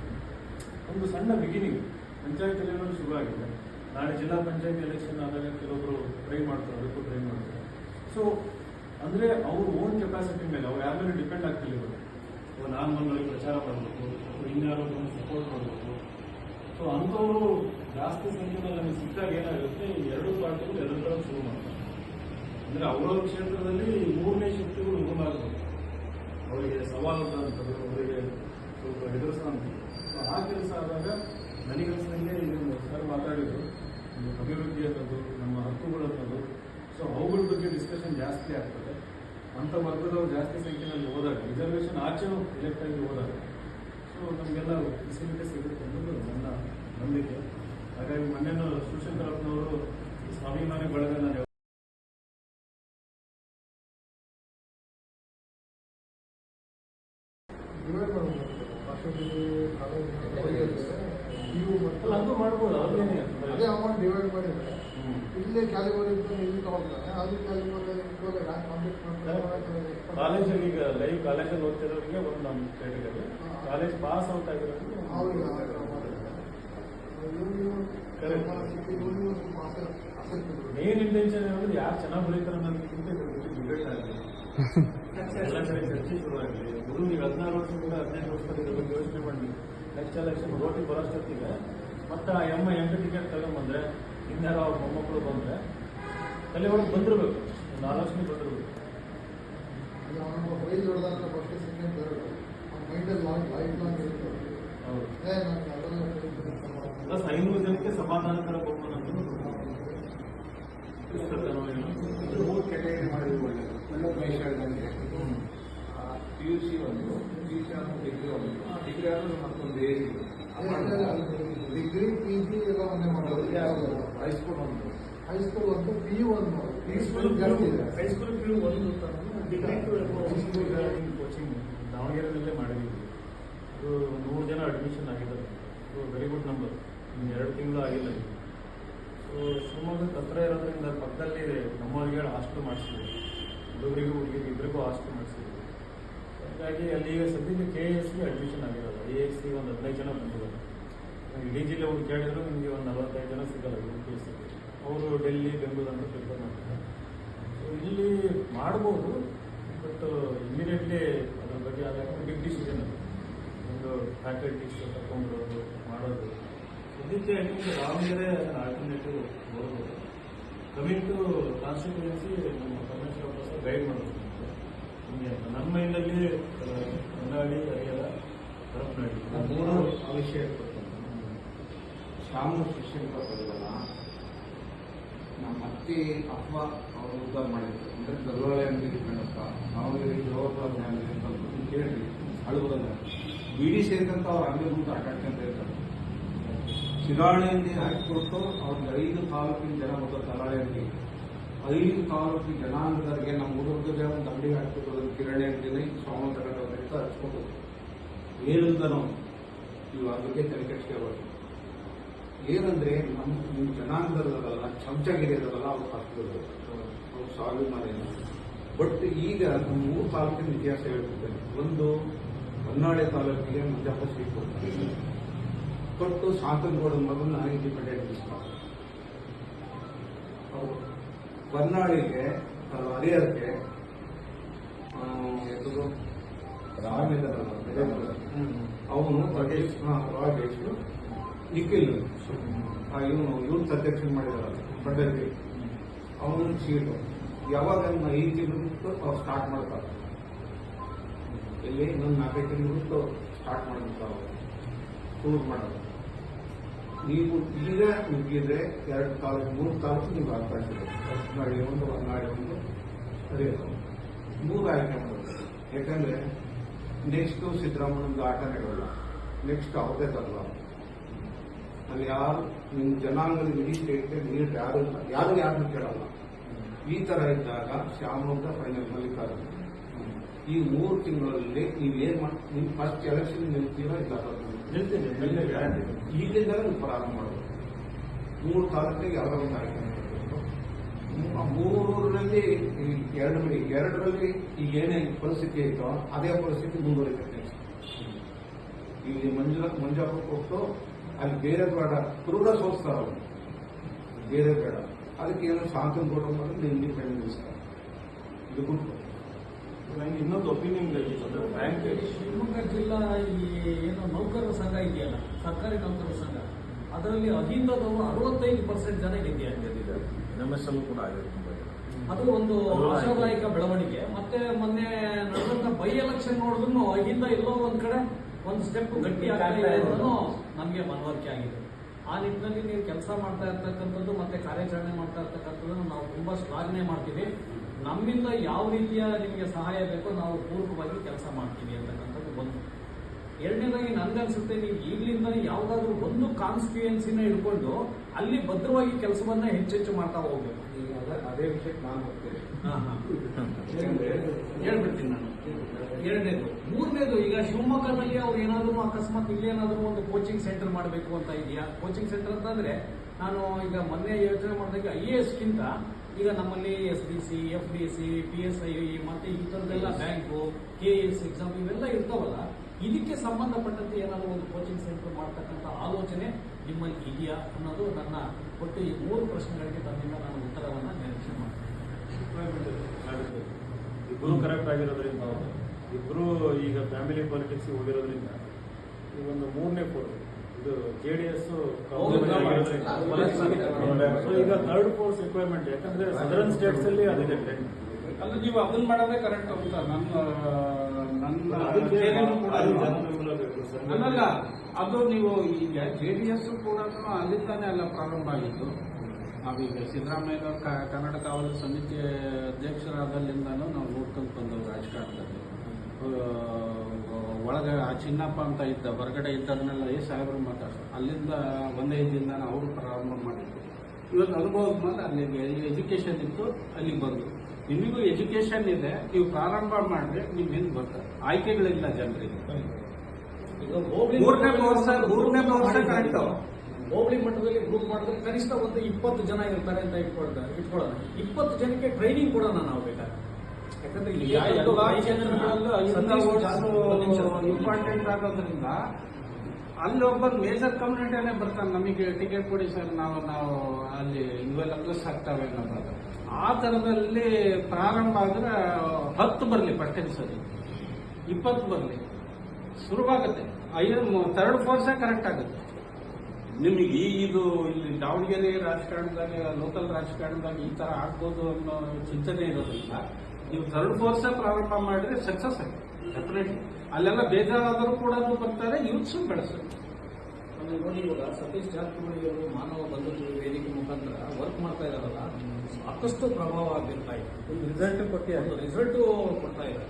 ಒಂದು ಸಣ್ಣ ಬಿಗಿನಿಂಗ್ ಪಂಚಾಯತ್ ಎಲೆಕ್ಷನ್ ಶುರು ಆಗಿದೆ. ನಾಳೆ ಜಿಲ್ಲಾ ಪಂಚಾಯತ್ ಎಲೆಕ್ಷನ್ ಆದಾಗ ಕೆಲವೊಬ್ಬರು ಟ್ರೈ ಮಾಡ್ತಾರೆ, ಅದಕ್ಕೂ ಟ್ರೈ ಮಾಡ್ತಾರೆ. ಸೊ ಅಂದ್ರೆ ಅವ್ರ ಓನ್ ಕೆಪಾಸಿಟಿ ಮೇಲೆ, ಅವ್ರು ಯಾರ ಮೇಲೆ ಡಿಪೆಂಡ್ ಆಗ್ತಿಲ್ಲ ಇವಾಗ. ನಾನು ಬಂದೊಳಗೆ ಪ್ರಚಾರ ಮಾಡಬೇಕು ಇನ್ಯಾರೋ ಬಂದು ಸಪೋರ್ಟ್ ಮಾಡಬೇಕು. ಸೊ ಅಂಥವ್ರು ಜಾಸ್ತಿ ಸಂಖ್ಯೆಯಲ್ಲಿ ನಮಗೆ ಸಿಕ್ಕಾಗ ಏನಾಗುತ್ತೆ ಎರಡು ಪಾರ್ಟಿಗಳು ಎರಡು ಥರ ಶುರು ಮಾಡ್ತಾರೆ. ಅಂದ್ರೆ ಅವರವ್ರ ಕ್ಷೇತ್ರದಲ್ಲಿ ಮೂರನೇ ಶಕ್ತಿಗಳು ಉಗಮಾಗಬೇಕು ಅವರಿಗೆ ಸವಾಲು ಅಂತದ್ದು ಅವರಿಗೆ ಸ್ವಲ್ಪ ಹೆದರಿಸೋಂಥದ್ದು ಸೊ ಆ ಕೆಲಸ ಆದಾಗ ನನಗೆ ಸಂಖ್ಯೆ ಇದನ್ನು ಸರ್ ಮಾತಾಡಿದ್ರು. ಅಭಿವೃದ್ಧಿ ಅನ್ನೋದು, ನಮ್ಮ ಹಕ್ಕುಗಳು ಅನ್ನೋದು ಸೊ ಅವುಗಳ ಬಗ್ಗೆ ಡಿಸ್ಕಷನ್ ಜಾಸ್ತಿ ಆಗ್ತದೆ. ಅಂಥ ವರ್ಗದವ್ರು ಜಾಸ್ತಿ ಸಂಖ್ಯೆಯಲ್ಲಿ ಹೋದಾಗ ರಿಸರ್ವೇಷನ್ ಆಚೆನೂ ಎಲೆಕ್ಟ್ ಆಗಿ ಹೋದಾಗ ಸೊ ನಮಗೆಲ್ಲ ಫೆಸಿಲಿಟಿ ಸಿಗುತ್ತೆ ಅನ್ನೋದು ನನ್ನ ನಂಬಿಕೆ. ಹಾಗಾಗಿ ಮೊನ್ನೆನೂ ಶಿವಶಂಕರಪ್ಪನವರು ಸ್ವಾಭಿಮಾನಿ ಬಳಗನ ಡಿವೈಡ್ ಮಾಡ್ಬೋದು ಭಾಷೆಗೆ ಕಾಲೇಜ್ ಇವು ಅಲ್ಲ ಅದು ಮಾಡ್ಬೋದು ಅದೇನೇ ಅದೇ ಅಮೌಂಟ್ ಡಿವೈಡ್ ಮಾಡಿದ್ರೆ ಇಲ್ಲೇ ಕ್ಯಾಲಿಬರ್ ಇದ್ದು ಇಲ್ಲಿ ತಗೊಳ್ತಾರೆ ಅದು ಕ್ಯಾಲಿಬರ್ ಇವಾಗ ಯಾಕೆ ಕಂಪ್ಲೀಟ್ ಮಾಡ್ತಾರೆ ಕಾಲೇಜಲ್ಲಿ ಈಗ ಲೈವ್ ಕಾಲೇಜಲ್ಲಿ ಓದ್ತಿರೋರಿಗೆ ಒಂದು ನಮ್ಮ ಕ್ಯಾಟಗರಿ ಕಾಲೇಜ್ ಪಾಸ್ ಔಟ್ ಆಗಿರೋರಿಗೆ ಅವ್ರಿಗೆ Correct. ಆಸಕ್ತಿ ಏನಂದ್ರೆ ಯಾರು ಚೆನ್ನಾಗಿ ಬರೀತಾರೆ ಅನ್ನೋದಕ್ಕಿಂತ ಡಿಬೇಟ್ ಆಗಲಿ ಎಲ್ಲ ಕಡೆ ಚರ್ಚೆ ಶುರುವಾಗಲಿ ಗುರು ನೀವು ಹದಿನಾರು ವರ್ಷದಿಂದ ಹದಿನೈದು ವರ್ಷದಲ್ಲಿ ಇದ್ರ ಬಗ್ಗೆ ಯೋಚನೆ ಮಾಡಿ. ನೆಕ್ಸ್ಟ್ ಎಲೆಕ್ಷನ್ ರೋಟಿ ಬರೋಷ್ಟೊತ್ತಿಗೆ ಮತ್ತೆ ಆ ಎಮ್ಮ ಎಂಟು ಟಿಕೆಟ್ ತಗೊಂಬಂದ್ರೆ ಇನ್ಯಾರೋ ಅವ್ರ ಮೊಮ್ಮಕ್ಕಳು ಬಂದ್ರೆ ತಲೆ ಒಳಗೆ ಬಂದಿರ್ಬೇಕು. ಒಂದು ಆಲೋಚನೆ ಬಂದಿರಬೇಕು. ಅವನು ಪ್ರೈಸ್ ಹೊಡೆದಾಗ ಫಸ್ಟ್ ಸೆಕೆಂಡ್ ಥರ್ಡ್ ಅವ್ನ ಮೈಂಡಲ್ಲಿ ಲಾಂಗ್ ಲೈಫ್ ಲಾಂಗ್ ಇರುತ್ತೆ. ಹೌದು. ಐನೂರು ಜನಕ್ಕೆ ಸಮಾಧಾನಕರ ಬಹುಮಾನ ಅಂತ ಪುಸ್ತಕನೋ ಏನೋ. ಮೂರು ಕೆಟಗರಿ ಮಾಡಿದ್ರು ಒಳ್ಳೆಯದು ಒಳ್ಳೆ ಪಿ ಯು ಸಿ ಒಂದು ಪಿ ಯು ಸಿ ಡಿಗ್ರಿ ಒಂದು ಡಿಗ್ರಿ ಆದ್ರೂ ಮತ್ತೊಂದು ಏಜ್ ಡಿಗ್ರಿ ಪಿ ಜಿ ಎಲ್ಲ ಒಂದೇ ಮಾಡೋದು ಹೈಸ್ಕೂಲ್ ಒಂದು ಹೈಸ್ಕೂಲ್ ಒಂದು ಪಿ ಯು ಒಂದು P school high school P U ಒಂದು ಡಿಗ್ರಿ ಕೋಚಿಂಗ್ ದಾವಣಗೆರೆಯಲ್ಲೇ ಮಾಡಿದ್ದೀವಿ ಇದು ನೂರು ಜನ ಅಡ್ಮಿಷನ್ ಆಗಿದ್ದಾರೆ ವೆರಿ ಗುಡ್ ನಂಬರ್ ಎರಡು ತಿಂಗಳು ಆಗಿಲ್ಲ ಶಿವಮೊಗ್ಗಕ್ಕೆ ಹತ್ರ ಇರೋದ್ರಿಂದ ಪಕ್ಕದಲ್ಲಿ ನಮ್ಮವರಿಗೆ ಹಾಸ್ಟೆಲ್ ಮಾಡಿಸಿದ್ವಿ ಹುಡುಗರಿಗೂ ಹುಡುಗಿಗೆ ಇಬ್ಬರಿಗೂ ಹಾಸ್ಟೆಲ್ ಮಾಡಿಸಿದ್ವಿ ಹಾಗಾಗಿ ಅಲ್ಲಿ ಈಗ ಸದ್ಯಕ್ಕೆ ಕೆ ಎಸ್ ಎಸ್ಗೆ ಅಡ್ಮಿಷನ್ ಆಗಿರೋದು. ಎ ಎಸ್ ಸಿ ಒಂದು ಹದಿನೈದು ಜನ ಬಂದಿರೋದು ಇಡೀ ಜಿಲ್ಲೆ ಅವ್ರು ಕೇಳಿದ್ರು ನಿಮಗೆ ಒಂದು ನಲವತ್ತೈದು ಜನ ಸಿಗಲ್ಲ ಯು ಪಿ ಎಸ್ ಸಿ ಅವರು ಡೆಲ್ಲಿ, ಬೆಂಗಳೂರು ಅಂತ ಪ್ರಿಫರ್ ಮಾಡ್ತಾರೆ. ಇಲ್ಲಿ ಮಾಡ್ಬೋದು ಬಟ್ ಇಮಿಡಿಯೇಟ್ಲಿ ಅದ್ರ ಬಗ್ಗೆ ಆದಾಗ ಬಿಗ್ ಡಿಸಿಷನ್ ಒಂದು ಫ್ಯಾಕಲ್ಟೀಸ್ ತಗೊಂಡು ನಿಮಗೆ ದಾವಣಗೆರೆ ಆಲ್ಟರ್ನೇಟಿವ್ ಬರ್ಬೋದು ಕಮಿಂಗ್ ಟು ನಮ್ಮ ಪರಮೇಶ್ವರ ಸಹ ಗೈಡ್ ಮಾಡಬೇಕು ನಿಮಗೆ ಅಂತ. ನನ್ನ ಮೈಂಡಲ್ಲಿ ಹೊನ್ನಾಳಿ, ಹರಿಹರ ಮೂರು ವಿಷಯ ಶಾಮು ಶಿಕ್ಷಕ ಪಡೆದಲ್ಲ ನಮ್ಮ ಅತ್ತೆ, ಅಪ್ಪ ಅವರು ಉದ್ಧಾರ ಮಾಡಿದ್ರು. ಅಂದ್ರೆ ದಲ್ವಾಳೆ ಅಂಗಡಿ ಕಣ್ಣಪ್ಪ ಅವ್ರಿಗೆ ಫ್ಯಾಮಿಲಿ ಅಂತ ಕೇಳಿ ಅಳುವುದಲ್ಲ ಬಿಡಿ ಸೇರಿದಂತ ಅವ್ರ ಅಂಗಡಿ ಮುಂದೆ ಆಟಾಡ್ಕೊಂತ ಶಿರಾಳಿಯಲ್ಲಿ ಹಾಕಿಕೊಟ್ಟು ಅವ್ರಿಗೆ ಐದು ತಾಲೂಕಿನ ಜನ ಮೊದಲು ತಲಾಳೆಯಲ್ಲಿ ಐದು ತಾಲೂಕಿನ ಜನಾಂಗದವರಿಗೆ ನಮ್ಮ ಜನ ಒಂದು ಅಂಗಡಿ ಹಾಕಿಕೊಟ್ಟು ಕಿರಣಿ ಅಂಗಡಿನೇ ಸ್ವಾಮಿ ತಗೊಂಡವ್ರಿಗೆ ಹಚ್ಕೊಂಡು ಏನಂತ ನಾವು ಇವು ಅದಕ್ಕೆ ತಲೆ ಕೆಡಿಸ್ಕೋಬಾರ್ದು ಏನಂದ್ರೆ ನಮ್ಮ ನಿಮ್ಮ ಜನಾಂಗದಲ್ಲ ಚಮಚಗಿರಿ ಅದಲ್ಲ ಅವ್ರು ಹಾಕಿದ್ರು ಅವ್ರು ಸ್ವಾಭಿಮಾನ ಬಟ್ ಈಗ ನಮ್ಮ ಮೂರು ತಾಲೂಕಿನ ಇತಿಹಾಸ ಹೇಳ್ತಿದ್ದೇನೆ. ಒಂದು ಹೊನ್ನಾಳಿ ತಾಲೂಕಿಗೆ ಮಂಜಪ್ಪ ಸೀಟ್ ಕೊಟ್ಟು ಶಾಂತನಗೌಡ ಮೊದಲು ನಾನು ಇಂಡಿಪೆಂಡೆಂಟ್ ಹೊನ್ನಾಳಿಗೆ ಅದು ಹರಿಹರಕ್ಕೆ ಅವನು ಪ್ರದೇಶ್ ನಿಖಿಲ್. ಇವನು ಯೂತ್ ಅಧ್ಯಕ್ಷ ಮಾಡಿದಾರಲ್ಲ ಬಡ್ಡಿ ಅವನು ಸೀಟು. ಯಾವಾಗ ಐದು ತಿಂಗಳು ಅವ್ರು ಸ್ಟಾರ್ಟ್ ಮಾಡ್ತಾರೆ. ಇಲ್ಲಿ ಇನ್ನೊಂದು ನಾಲ್ಕೈದು ತಿಂಗಳು ಸ್ಟಾರ್ಟ್ ಮಾಡ್ತಾರೆ ಅವರು. ಟೂರ್ ಮಾಡೋದು ನೀವು ಈಗ ನುಗ್ಗಿದ್ರೆ ಎರಡು ತಾಲೂಕು ಮೂರು ತಾಲೂಕು ನೀವು ಆಗ್ತಾ ಇದ್ದೀರಿ ಮಾಡಿ ಒಂದು ಹೊನ್ನಾಡಿ ಒಂದು ಅದೇ ಮೂರು ಆಯ್ಕೆ ಮಾಡೋದು. ಯಾಕಂದ್ರೆ ನೆಕ್ಸ್ಟ್ ಸಿದ್ದರಾಮಯ್ಯಂದು ಆಟ ನೆಕ್ಸ್ಟ್ ಯಾವುದೇ ತರಲ್ಲ ಅಲ್ಲಿ ಯಾರು ನಿಮ್ಮ ಜನಾಂಗದ ಇಡೀ ಸ್ಟೇಟ್ಗೆ ನೀರು ಯಾರು ಯಾರು ಯಾರನ್ನು ಕೇಳಲ್ಲ. ಈ ತರ ಇದ್ದಾಗ ಶ್ಯಾಮಂತ ಫೈನಲ್ ಮಲ್ಲಿಕಾರ್ಜುನ. ಈ ಮೂರು ತಿಂಗಳಲ್ಲಿ ನೀವೇನ್ ಮಾಡಿ, ನಿಮ್ ಫಸ್ಟ್ ಎಲೆಕ್ಷನ್ ನಿಲ್ತೀರಾ ಇಲ್ಲ ನಿಲ್ತೀನಿ ನಿಲ್ತೀನಿ ಗ್ಯಾರಂಟಿ ಈಗಿಂದಲೇ ನೀವು ಪ್ರಾರಂಭ ಮಾಡಬೇಕು ಮೂರು ತಾಲೂಕಿಗೆ ಯಾವ್ದೋ ಒಂದು ಆಯ್ಕೆ ಮಾಡಬೇಕು ಮೂ- ಮೂರರಲ್ಲಿ ಈ ಎರಡು ಎರಡರಲ್ಲಿ ಈಗ ಏನೇ ಪರಿಸ್ಥಿತಿ ಐತೋ ಅದೇ ಪರಿಸ್ಥಿತಿ ಮುಂದುವರಿತೈತೆ ಇಲ್ಲಿ ಮಂಜುನ ಮಂಜಪ್ಪ ಕೊಟ್ಟು ಅಲ್ಲಿ ಬೇರೆ ಬೇಡ ಕುರುಡ ಸೋಸ್ತಾರ ಅವ್ರು ಬೇರೆ ಬೇಡ ಅದಕ್ಕೆ ಏನೋ ಶಾಂತನ ಕೊಡೋ ಮಾಡಿ ಇಂಡಿಪೆಂಡೆಂಟ್ ಇರ್ತಾರೆ ಇದು ಗುಡ್ ನಂಗೆ ಇನ್ನೊಂದು ಒಪಿನಿಯನ್ ಬೇಕಿತ್ತು ಬ್ಯಾಂಕ್ ಶಿವಮೊಗ್ಗ ಜಿಲ್ಲಾ ಈ ಏನು ನೌಕರರ ಸಂಘ ಇದೆಯಲ್ಲ ಸರ್ಕಾರಿ ನೌಕರರ ಸಂಘ. ಅದರಲ್ಲಿ ಅಹಿಂದದವರು ಅರವತ್ತೈದು ಪರ್ಸೆಂಟ್ ಜನ ಗೆದ್ದಿದ್ದಾರೆ. ಕೂಡ ಆಗಿದೆ ತುಂಬ ಅದು ಒಂದು ಆಶಾದಾಯಕ ಬೆಳವಣಿಗೆ. ಮತ್ತೆ ಮೊನ್ನೆ ನಡೆದಂತ ಬೈ ಎಲೆಕ್ಷನ್ ನೋಡಿದ್ರು ಅಹಿಂದ ಎಲ್ಲೋ ಒಂದ್ ಕಡೆ ಒಂದು ಸ್ಟೆಪ್ ಗಟ್ಟಿ ಆಗಲಿಲ್ಲ ನಮಗೆ ಮನವರಿಕೆ ಆಗಿದೆ. ಆ ನಿಟ್ಟಿನಲ್ಲಿ ನೀವು ಕೆಲಸ ಮಾಡ್ತಾ ಇರ್ತಕ್ಕಂಥದ್ದು ಮತ್ತೆ ಕಾರ್ಯಾಚರಣೆ ಮಾಡ್ತಾ ಇರ್ತಕ್ಕಂಥದ್ದನ್ನು ನಾವು ತುಂಬಾ ಶ್ಲಾಘನೆ ಮಾಡ್ತೀವಿ. ನಮ್ಮಿಂದ ಯಾವ ರೀತಿಯ ನಿಮಗೆ ಸಹಾಯ ಬೇಕೋ ನಾವು ಪೂರ್ವಕವಾಗಿ ಕೆಲಸ ಮಾಡ್ತೀವಿ ಅಂತಕ್ಕಂಥದ್ದು ಒಂದು. ಎರಡನೇದಾಗಿ ನನಗೆ ಅನಿಸುತ್ತೆ ನೀವು ಈಗಲಿಂದ ಯಾವುದಾದ್ರೂ ಒಂದು ಕಾನ್ಸ್ಟಿಟ್ಯೂಯೆನ್ಸಿನ ಇಟ್ಕೊಂಡು ಅಲ್ಲಿ ಭದ್ರವಾಗಿ ಕೆಲಸವನ್ನ ಹೆಚ್ಚೆಚ್ಚು ಮಾಡ್ತಾ ಹೋಗ್ಬೇಕು. ಅದ- ಅದೇ ವಿಷಯಕ್ಕೆ ನಾನು ಹೋಗ್ತೇನೆ. ಹೇಳ್ಬಿಡ್ತೀನಿ ನಾನು. ಎರಡನೇದು. ಮೂರನೇದು ಈಗ ಶಿವಮೊಗ್ಗದಲ್ಲಿ ಅವ್ರು ಏನಾದರೂ ಅಕಸ್ಮಾತ್ ಇಲ್ಲೇನಾದ್ರೂ ಒಂದು ಕೋಚಿಂಗ್ ಸೆಂಟರ್ ಮಾಡಬೇಕು ಅಂತ ಇದೆಯಾ? ಕೋಚಿಂಗ್ ಸೆಂಟರ್ ಅಂತಂದ್ರೆ ನಾನು ಈಗ ಮೊನ್ನೆ ಯೋಚನೆ ಮಾಡಿದಾಗ ಐ ಎ ಎಸ್ಗಿಂತ ಈಗ ನಮ್ಮಲ್ಲಿ S D C F D C P S I ಮತ್ತೆ ಈ ಥರದ್ದೆಲ್ಲ ಬ್ಯಾಂಕು ಕೆ ಎಸ್ ಎಕ್ಸಾಮ್ ಇವೆಲ್ಲ ಇರ್ತಾವಲ್ಲ, ಇದಕ್ಕೆ ಸಂಬಂಧಪಟ್ಟಂತೆ ಏನಾದರೂ ಒಂದು ಕೋಚಿಂಗ್ ಸೆಂಟರ್ ಮಾಡ್ತಕ್ಕಂಥ ಆಲೋಚನೆ ನಿಮ್ಮಲ್ಲಿ ಇದೆಯಾ ಅನ್ನೋದು ನನ್ನ ಒಟ್ಟು ಈ ಮೂರು ಪ್ರಶ್ನೆಗಳಿಗೆ ತಮ್ಮಿಂದ ನಾನು ಉತ್ತರವನ್ನು ನಿರೀಕ್ಷೆ ಮಾಡ್ತೀನಿ. ಇಬ್ಬರು ಕರೆಕ್ಟ್ ಆಗಿರೋದ್ರಿಂದ ಇಬ್ಬರು ಈಗ ಫ್ಯಾಮಿಲಿ ಪಾಲಿಟಿಕ್ಸ್ ಹೋಗಿರೋದ್ರಿಂದ ಈ ಒಂದು ಮೂರನೇ ಫೋರ್ ಇದು ಜೆ ಡಿ ಎಸ್ ಈಗ ಥರ್ಡ್ ಫೋರ್ಸ್ ರಿಕ್ವೈರ್ಮೆಂಟ್ ಯಾಕಂದ್ರೆ ಸದರ್ನ್ ಸ್ಟೇಟ್ಸ್ ಅಲ್ಲಿ ಅದಿದೆ. ಅಲ್ಲ ನೀವು ಅದನ್ನ ಮಾಡೋದೇ ಕರೆಕ್ಟ್ ಅಂತ ನನ್ನ ನನ್ನ ಅದಕ್ಕೆ ಅದು ನೀವು ಈಗ ಜೆ ಡಿ ಎಸ್ ಕೂಡ ಅಲ್ಲಿಂದಾನೇ ಎಲ್ಲ ಪ್ರಾರಂಭ ಆಗಿದ್ದು. ನಾವೀಗ ಸಿದ್ದರಾಮಯ್ಯ ಕರ್ನಾಟಕ ಕಾವಲು ಸಮಿತಿ ಅಧ್ಯಕ್ಷರಾದಲ್ಲಿಂದಾನು ನಾವು ನೋಡ್ಕೊಂಡು ಬಂದವು ರಾಜಕಾರಣದಲ್ಲಿ. ಆ, ಒಳಗೆ ಆ ಚಿನ್ನಪ್ಪ ಅಂತ ಇದ್ದ ಹೊರಗಡೆ ಇದ್ದವ್ರನ್ನೆಲ್ಲ ಏ ಸಾಹೇಬರು ಮಾತಾಡ್ತಾರೆ ಅಲ್ಲಿಂದ ಒಂದೇ ದಿನ ಅವರು ಪ್ರಾರಂಭ ಮಾಡಿದ್ರು ಇವತ್ತು ಅನುಭವದ ಮೇಲೆ ಅಲ್ಲಿಗೆ ಎಜುಕೇಶನ್ ಇತ್ತು ಅಲ್ಲಿಗೆ ಬಂದರು ನಿಮಗೂ ಎಜುಕೇಶನ್ ಇದೆ ನೀವು ಪ್ರಾರಂಭ ಮಾಡಿದ್ರೆ ನಿಮ್ಮ ಹಿಂದೆ ಬರ್ತಾರೆ ಆಯ್ಕೆಗಳಿಲ್ಲ ಜನರಿಗೆ. ಈಗ ಹೋಬಳಿ ಮೂರನೇ ವರ್ಷ ಮೂರನೇ ವರ್ಷ ಕರೆಕ್ಟ್. ಹೋಬಳಿ ಮಟ್ಟದಲ್ಲಿ ಗ್ರೂಪ್ ಮಾಡಿದ್ರೆ ಕನಿಷ್ಠ ಒಂದು ಇಪ್ಪತ್ತು ಜನ ಇರ್ತಾರೆ ಅಂತ ಇಟ್ಕೊಳ್ತಾರೆ ಇಟ್ಕೊಳ್ಳೋಣ. ಇಪ್ಪತ್ತು ಜನಕ್ಕೆ ಟ್ರೈನಿಂಗ್ ಕೊಡೋಣ ನಾವು ಬೇಕಾದ್ರೆ. ಇಂಪಾರ್ಟೆಂಟ್ ಆಗೋದ್ರಿಂದ ಅಲ್ಲಿ ಒಬ್ಬ ಮೇಜರ್ ಕಮ್ಯುನಿಟಿನೇ ಬರ್ತಾನೆ ನಮಗೆ ಟಿಕೆಟ್ ಕೊಡಿ ಸರ್ ನಾವು ನಾವು ಅಲ್ಲಿ ಇವೆಲ್ಲ ಪ್ಲಸ್ ಆಗ್ತವೆ ಅನ್ನೋದು ಆ ಥರದಲ್ಲಿ ಪ್ರಾರಂಭ ಆದ್ರೆ ಹತ್ತು ಬರಲಿ ಪಟ್ಟಣ ಸರಿ. ಇಪ್ಪತ್ತು ಬರಲಿ. ಶುರುವಾಗುತ್ತೆ. ಐದು ಥರ್ಡ್ ಫೋರ್ಸೇ ಕರೆಕ್ಟ್ ಆಗುತ್ತೆ. ನಿಮಗೆ ಇದು ಇಲ್ಲಿ ದಾವಣಗೆರೆ ರಾಜಕಾರಣದಾಗ ಲೋಕಲ್ ರಾಜಕಾರಣದಾಗ ಈ ತರ ಆಗ್ಬೋದು ಅನ್ನೋ ಚಿಂತನೆ ಇರೋದ್ರಿಂದ ನೀವು ಥರ್ಡ್ ಫೋರ್ಸ್ ಪ್ರಾರಂಭ ಮಾಡಿದ್ರೆ ಸಕ್ಸಸ್ ಆಗುತ್ತೆ ಡೆಫಿನೆಟ್ಲಿ ಅಲ್ಲೆಲ್ಲ ಬೇಜಾರಾದರೂ ಕೂಡ ಬರ್ತಾರೆ ಯೂತ್ಸ್ ಬೆಳೆಸ್ತಾರೆ. ನೋಡಿ ಇವಾಗ ಸತೀಶ್ ಜಾರಕಿಹೊಳಿ ಅವರು ಮಾನವ ಬಂಧುತ್ವ ವೇದಿಕೆ ಮುಖಾಂತರ ವರ್ಕ್ ಮಾಡ್ತಾ ಇದಾರಲ್ಲ ಸಾಕಷ್ಟು ಪ್ರಭಾವ ಆಗಿರ್ತಾ ಇದೆ. ಒಂದು ರಿಸಲ್ಟ್ ಕೊಟ್ಟು ಅದು ರಿಸಲ್ಟ್ ಕೊಡ್ತಾ ಇದೆ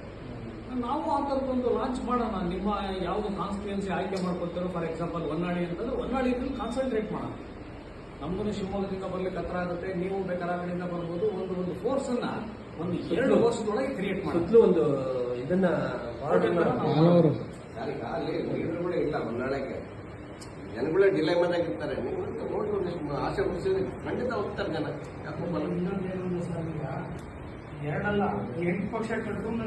ನಾವು ಆ ಥರದ್ದೊಂದು ಲಾಂಚ್ ಮಾಡೋಣ ನಿಮ್ಮ ಯಾವುದು ಕಾನ್ಸ್ಟಿಟ್ಯೂನ್ಸಿ ಆಯ್ಕೆ ಮಾಡ್ಕೊಳ್ತಾರೋ ಫಾರ್ ಎಕ್ಸಾಂಪಲ್ ಹೊನ್ನಾಳಿ ಅಂತಂದ್ರೆ ಹೊನ್ನಾಳಿ ಇದ್ರಲ್ಲಿ ಕಾನ್ಸಂಟ್ರೇಟ್ ಮಾಡೋಣ. ನಮ್ಮನ್ನು ಶಿವಮೊಗ್ಗದಿಂದ ಬರ್ಲಿಕ್ಕೆ ಹತ್ರ ಆಗುತ್ತೆ ನೀವು ಬೇಕಾದ್ರೆ ಆ ಕಡೆಯಿಂದ ಬರ್ಬೋದು ಒಂದು ಒಂದು ಫೋರ್ಸ್ ಅನ್ನ ಒಂದು ಎರಡು ವರ್ಷದೊಳಗೆ ಕ್ರಿಯೇಟ್ ಮಾಡಿ ಒಂದು ಇದನ್ನ ಲೀಡರ್ಗಳೇ ಇಲ್ಲ ಹೊನ್ನಾಳಕ್ಕೆ ಜನಗಳೇ ಡಿಲೈಮದಾಗ ಇರ್ತಾರೆ. ನೀವು ನೋಡಿ ಒಂದಿಷ್ಟು ಆಸೆ ಹುಟ್ಟಿಸಿದ್ರೆ ಖಂಡಿತ ಹೋಗ್ತಾರೆ ಜನ? ಇನ್ನೊಂದೇನಂದ್ರೆ ಸರ್ ಈಗ ಎರಡಲ್ಲ ಎಂಟು ಪಕ್ಷ ಕಟ್ಕೊಂಡು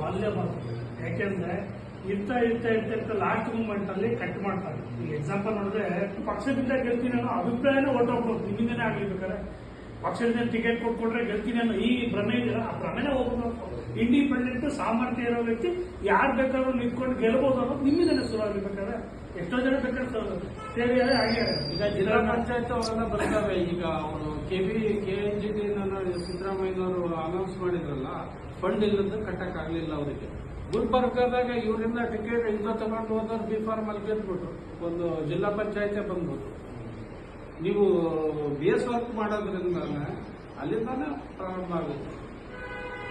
ವಾಲ್ಯ ಬರ್ತದೆ ಯಾಕೆಂದ್ರೆ ಇರ್ತಾ ಇರ್ತಾ ಇರ್ತಾ ಇರ್ತಾ ಲಾಸ್ಟ್ ಮೂಮೆಂಟ್ ಅಲ್ಲಿ ಕಟ್ ಮಾಡ್ತಾರೆ. ಈಗ ಎಕ್ಸಾಂಪಲ್ ನೋಡಿದ್ರೆ ಪಕ್ಷದಿಂದ ಗೆಲ್ತೀನಿ ಅನ್ನೋ ಅಭಿಪ್ರಾಯನೇ ಹೊರಟೋಗ್ಬೋದು ನಿಮ್ಮಿಂದನೇ ಆಗ್ಲಿ ಬೇಕಾದ್ರೆ. ಪಕ್ಷದಿಂದ ಟಿಕೆಟ್ ಕೊಟ್ಕೊಂಡ್ರೆ ಗೆಲ್ತೀನಿ ಅನ್ನೋ ಈ ಭ್ರಮೆ ಇದೆಯಲ್ಲ ಆ ಭ್ರಮೆನೇ ಹೋಗ್ಬೇಕು ಇಂಡಿಪೆಂಡೆಂಟ್ ಸಾಮರ್ಥ್ಯ ಇರೋ ವ್ಯಕ್ತಿ ಯಾರು ಬೇಕಾದ್ರೂ ನಿಂತ್ಕೊಂಡು ಗೆಲ್ಬೋದು ಅನ್ನೋದು ನಿಮ್ಮಿಂದಲೇ ಶುರು ಆಗಬೇಕಾದ್ರೆ ಎಷ್ಟೋ ಜನ ಬೇಕಾದ್ರೆ ಹಾಗೆ ಈಗ ಜಿಲ್ಲಾ ಪಂಚಾಯತ್ ಅವೆಲ್ಲ ಬರ್ತವೆ ಈಗ ಅವರು K B K N G announce ಮಾಡಿದ್ರಲ್ಲ ಫಂಡ್ ಇಲ್ಲದ ಕಟ್ಟಕ್ ಆಗ್ಲಿಲ್ಲ ಅವರಿಗೆ. ಗುಲ್ಬರ್ಗಾದಾಗ ಇವರಿಂದ ಟಿಕೆಟ್ ಇದು ತಗೊಂಡು ಹೋದವ್ರು ಬಿ ಫಾರ್ಮ್ ಅಲ್ಲಿ ಗೆದ್ಬಿಟ್ರು. ಒಂದು ಜಿಲ್ಲಾ ಪಂಚಾಯತೆ ಬಂದ್ಬಿಟ್ರು. ನೀವು ಬೇಸ್ ಎಸ್ ವರ್ಕ್ ಮಾಡೋದ್ರಿಂದ ಅಲ್ಲಿಂದಾನೆ ಪ್ರಾರಂಭ ಆಗುತ್ತೆ.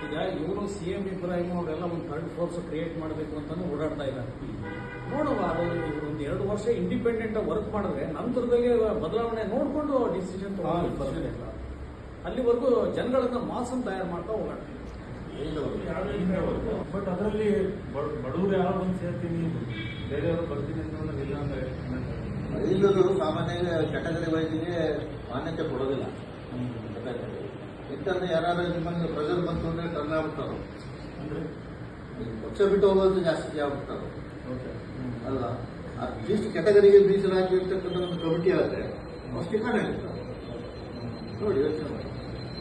ಈಗ ಇವರು ಸಿ ಎಂ ಇಬ್ರಾಹಿಂ ಅವರೆಲ್ಲ ಒಂದು ಥರ್ಡ್ ಫೋರ್ಸ್ ಕ್ರಿಯೇಟ್ ಮಾಡಬೇಕು ಅಂತಾನು ಓಡಾಡ್ತಾ ಇದ್ದಾರೆ. ನೋಡುವ ಅದು ಇವರು ಒಂದು ಎರಡು ವರ್ಷ ಇಂಡಿಪೆಂಡೆಂಟ್ ವರ್ಕ್ ಮಾಡಿದ್ರೆ ನಂತರದಲ್ಲಿ ಬದಲಾವಣೆ ನೋಡಿಕೊಂಡು ಡಿಸಿಷನ್ ಬರುತ್ತೆ ಅಲ್ಲಿವರೆಗೂ ಜನಗಳನ್ನ ಮಾಸನ್ ತಯಾರು ಮಾಡ್ತಾ ಹೋಗೋಣ ಬಟ್ ಅದರಲ್ಲಿ ಬಡವರು ಯಾರು ಬಂದು ಸೇರ್ತೀನಿ? ಬೇರೆಯವರು ಬರ್ತೀನಿ ಅಂತ ಅನ್ನೋದು ಇಲ್ಲ ಅಂತ ಹೇಳ್ತಾರೆ. ಸಾಮಾನ್ಯ ಕೆಟಗರಿ ವೈಸ್ಗೆ ಮಾನ್ಯತೆ ಕೊಡೋದಿಲ್ಲ. ಇಂಥದ್ದು ಯಾರು ನಿಮ್ಮನ್ನು ಪ್ರೆಸರ್ ಬಂತು ಅಂದ್ರೆ ಟರ್ನ್ ಆಗ್ಬಿಡ್ತಾರೆ? ಅಂದ್ರೆ? ಪಕ್ಷ ಬಿಟ್ಟು ಹೋಗೋದು ಜಾಸ್ತಿ ಆಗ್ಬಿಡ್ತಾರೆ? ಅಲ್ಲ ಅಟ್ಲೀಸ್ಟ್ ಕೆಟಗರಿಗೆ ಮೀಸಲಾಗಿರ್ತಕ್ಕಂಥ ಒಂದು ಕಮಿಟಿ ಆದರೆ ಟಿಕೆಟ್ ಆಗಿರ್ತಾರೆ? ನೋಡಿ ಯೋಚನೆ ಮಾಡಿ.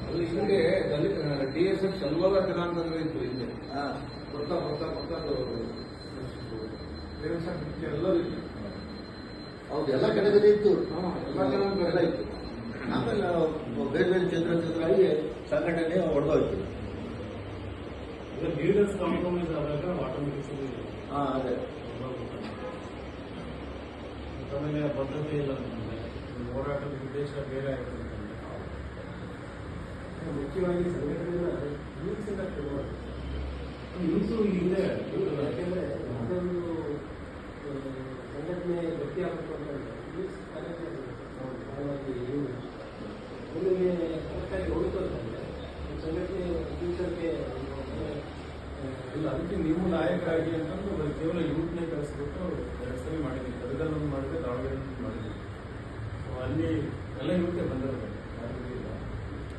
ಅಲ್ಲಿ ಹಿಂದೆ ದಲಿತ ಡಿ ಎಸ್ ಎಫ್ ಶಲ್ವಲ ಜನಾಂಗದ ಇತ್ತು ಹಿಂದೆ. ಅದು ದೇವಸ್ಥಾನ ಬಿಟ್ಟು ಎಲ್ಲರೂ ಇತ್ತು ಹೌದು ಎಲ್ಲ ಕಡೆದಲ್ಲಿ ಇತ್ತು. ಎಲ್ಲ ಕಡೆ ಇತ್ತು. ಆಮೇಲೆ ಬೇರೆ ಬೇರೆ ಚಂದ್ರ ಚಂದ್ರಾಗಿ ಸಂಘಟನೆ ಹೊಡೆದೋಯ್ತು ಹಾ ಅದೇ. ಆಮೇಲೆ ಬದ್ಧತೆ ಇಲ್ಲ ಹೋರಾಟದ ಉದ್ದೇಶ ಬೇರೆ ಆಗಿರ್ತದೆ ಮುಖ್ಯವಾಗಿ ಸಂಘಟನೆಗಳ ಯೂತ್ಸಿಂದ ಯೂಸು ಇದೆ ಯಾಕೆಂದ್ರೆ ಅದೊಂದು ಸಂಘಟನೆ ಗಟ್ಟಿಯಾಗಬೇಕು ಅಂತ ಹೇಳಿದ್ರೆ. ಕರೆಕ್ಟಾಗಿ ಹೊಡಿತಂತಂದರೆ ಸಂಘಟನೆ ಫ್ಯೂಚರ್ಗೆ ಇಲ್ಲ, ಅದಕ್ಕೆ ನೀವು ನಾಯಕರಾಗಿ ಅಂತಂದು ಕೇವಲ ಯೂತ್ನೇ ಕಳಿಸ್ಬಿಟ್ಟು ವ್ಯವಸ್ಥೆ ಮಾಡಿದ್ದೀನಿ ಕಡಗಲ್ಲೊಂದು ಮಾಡಿದೆ ದಾವಣಗೆರೆಯಲ್ಲಿ ಮಾಡಿದ್ದೀನಿ ಸೊ ಅಲ್ಲಿ ಎಲ್ಲ ಯೂತೆ ಬಂದಿರಬೇಕು ಇಲ್ಲ.